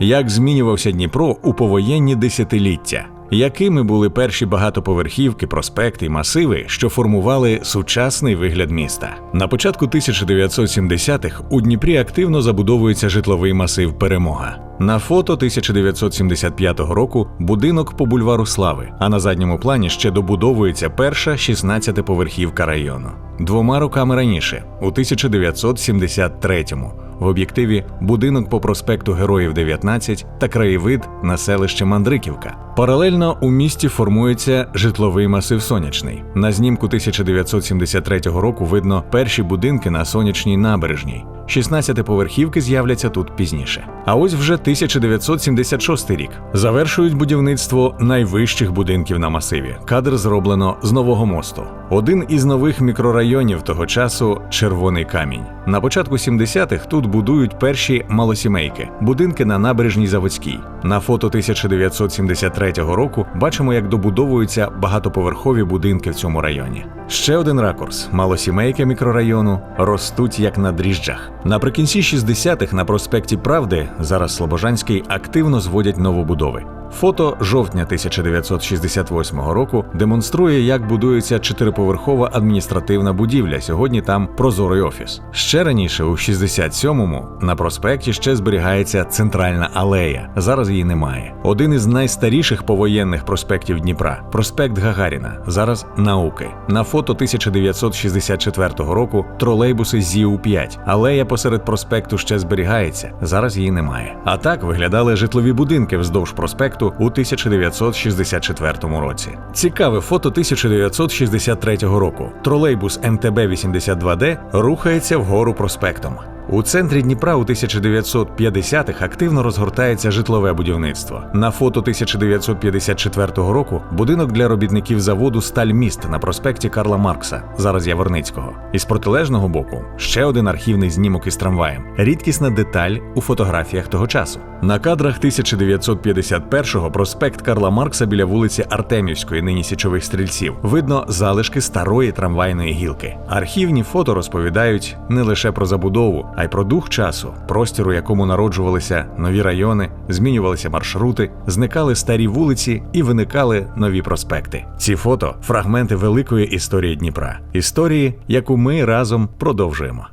як змінювався Дніпро у повоєнні десятиліття. Якими були перші багатоповерхівки, проспекти й масиви, що формували сучасний вигляд міста? На початку 1970-х у Дніпрі активно забудовується житловий масив Перемога. На фото 1975 року будинок по бульвару Слави, а на задньому плані ще добудовується перша 16-поверхівка району. Двома роками раніше, у 1973-му, в об'єктиві будинок по проспекту Героїв 19 та краєвид на селище Мандриківка. Паралельно у місті формується житловий масив Сонячний. На знімку 1973 року видно перші будинки на сонячній набережній. 16-поверхівки з'являться тут пізніше. А ось вже 1976 рік. Завершують будівництво найвищих будинків на масиві. Кадр зроблено з нового мосту. Один із нових мікрорайонів того часу Червоний камінь. На початку 70-х тут будують перші малосімейки, будинки на набережній Заводській. На фото 1973 року бачимо, як добудовуються багатоповерхові будинки в цьому районі. Ще один ракурс: малосімейки мікрорайону ростуть як на дріжджах. Наприкінці 60-х на проспекті Правди, зараз Слобожанський, активно зводять новобудови. Фото жовтня 1968 року демонструє, як будується чотириповерхова адміністративна будівля. Сьогодні там прозорий офіс. Ще раніше, у 67-му, на проспекті ще зберігається центральна алея. Зараз її немає. Один із найстаріших повоєнних проспектів Дніпра проспект Гагаріна. Зараз науки. На фото 1964 року тролейбуси ЗІУ-5. Алея посеред проспекту ще зберігається. Зараз її немає. А так виглядали житлові будинки вздовж проспекту у 1964 році. Цікаве фото 1963 року. Тролейбус МТБ-82Д рухається вгору проспектом. У центрі Дніпра у 1950-х активно розгортається житлове будівництво. На фото 1954 року будинок для робітників заводу Стальміст на проспекті Карла Маркса, зараз Яворницького. Із протилежного боку ще один архівний знімок із трамваєм. Рідкісна деталь у фотографіях того часу. На кадрах 1951-го проспект Карла Маркса біля вулиці Артемівської, нині січових стрільців, видно залишки старої трамвайної гілки. Архівні фото розповідають не лише про забудову, а й про дух часу, простір, у якому народжувалися нові райони, змінювалися маршрути, зникали старі вулиці і виникали нові проспекти. Ці фото фрагменти великої історії Дніпра, історії, яку ми разом продовжуємо.